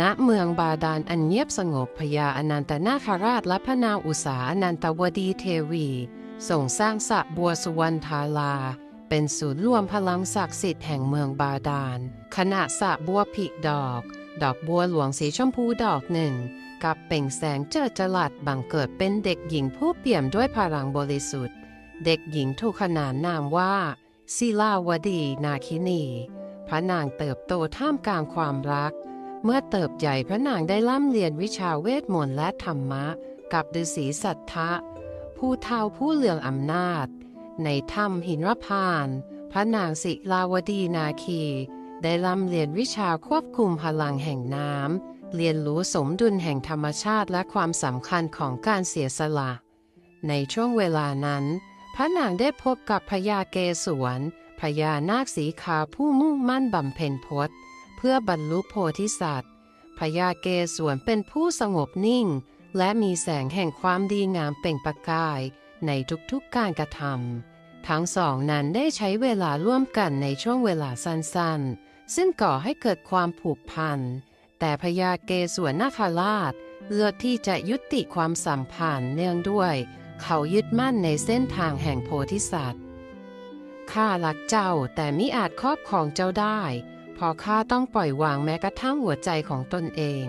ณเมืองบาดาลอันเงียบสงบพญาอนันตนาคราชและพระนางอุษาอนันตวดีเทวีส่งสร้างสระบัวสุวรรณทาลา เป็นศูนย์รวมพลังศักดิ์สิทธิ์แห่งเมืองบาดาลขณะสระบัวผิดอก ดอกบัวหลวงสีชมพูดอกหนึ่งกับเปล่งแสงเจิดจรัสบังเกิดเป็นเด็กหญิงผู้เปี่ยมด้วยพลังบริสุทธิ์ เด็กหญิงถูกขนานนามว่าศิลาวดีนาคินี พระนางเติบโตท่ามกลางความรัก เมื่อเติบใหญ่พระนางได้ล่ำเรียนวิชาเวทมนต์และธรรมะ กับฤาษีสัทธะ ผู้เท่าผู้เหลืองอำนาจ ในถ้ำหินรพาน พระนางศิลาวดีนาคี ได้ล่ำเรียนวิชาควบคุมพลังแห่งน้ำเรียนรู้สมดุลแห่งธรรมชาติและความสำคัญของการเสียสละ ในช่วงเวลานั้น พระนางได้พบกับพญาเกศวนพญานาคสีขาวผู้มุ่งมั่นบำเพ็ญพจน์ พื่อบรรลุโพธิสัตว์พญาเกศวนเป็นผู้สงบนิ่ง และมีแสงแห่งความดีงามเปล่งประกายในทุกๆการกระทำทั้งสองนั้นได้ใช้เวลาร่วมกันในช่วงเวลาสั้นๆ ซึ่งก่อให้เกิดความผูกพัน แต่พญาเกศวนนาคราชเลือกที่จะยุติความสัมพันธ์เนื่องด้วย เขายึดมั่นในเส้นทางแห่งโพธิสัตว์ข้ารักเจ้าแต่มิอาจครอบครองเจ้าได้ พอข้าต้องปล่อยวางแม้กระทั่งหัวใจของตนเอง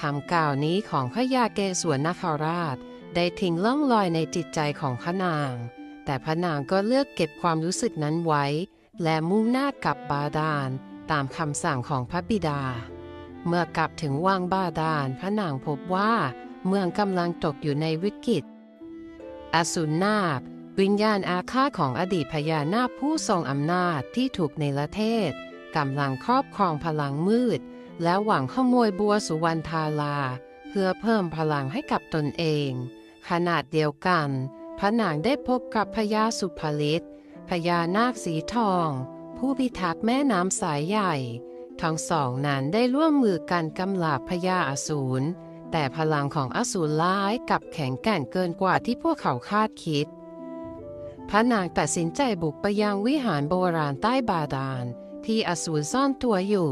คำกล่าวนี้ของพระยาเกศวนนาคราช ได้ทิ้งล่องลอยในจิตใจของพระนาง แต่พระนางก็เลือกเก็บความรู้สึกนั้นไว้ และมุ่งหน้ากลับบาดาลตามคำสั่งของพระบิดา เมื่อกลับถึงวังบาดาลพระนางพบว่า เมืองกำลังตกอยู่ในวิกฤต อสูรนาควิญญาณอาฆาตของอดีตพญานาคผู้ทรงอำนาจที่ถูกในประเทศ กำลังครอบครองพลังมืด และหวังขโมยบัวสุวรรณทาลาเพื่อเพิ่มพลังให้กับตนเอง ขนาดเดียวกัน พระนางได้พบกับพญาสุภลิตพญานาคสีทอง ผู้พิทักษ์แม่น้ำสายใหญ่ ทั้งสองนั้นได้ร่วมมือกันกำราบพญาอสูร แต่พลังของอสูรร้ายกับแข็งแกร่งเกินกว่าที่พวกเขาคาดคิดพระนางตัดสินใจบุกไปยังวิหารโบราณใต้บาดาล ที่อสูรซ่อนตัวอยู่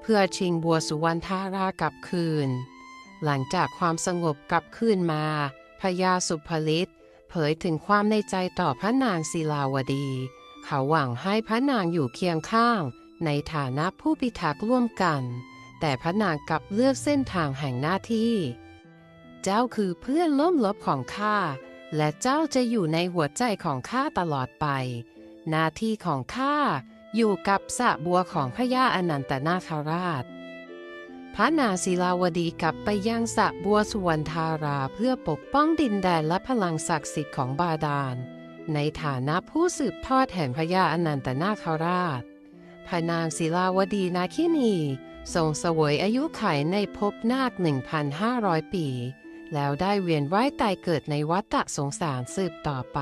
เพื่อชิงบัวสุวรรณธารากลับคืน หลังจากความสงบกลับคืนมาพญาสุภลิตเผยถึงความในใจต่อพระนางศิลาวดี เขาหวังให้พระนางอยู่เคียงข้าง ในฐานะผู้พิทักษ์ร่วมกัน แต่พระนางกลับเลือกเส้นทางแห่งหน้าที่ เจ้าคือเพื่อนล้มลบของข้าและเจ้าจะอยู่ในหัวใจของข้าตลอดไป หน้าที่ของข้า อยู่กับสระบัวของพระยาอนันตนาคราช พระนางศิลาวดีกลับไปยังสระบัวสุวรรณธาราเพื่อปกป้องดินแดนและพลังศักดิ์สิทธิ์ของบาดาล ในฐานะผู้สืบทอดแห่งพระยาอนันตนาคราช พระนางศิลาวดีนาคินีทรงเสวยอายุไขในภพนาค 1,500 ปี แล้วได้เวียนว่ายตายเกิดในวัฏฏะสงสารสืบต่อไป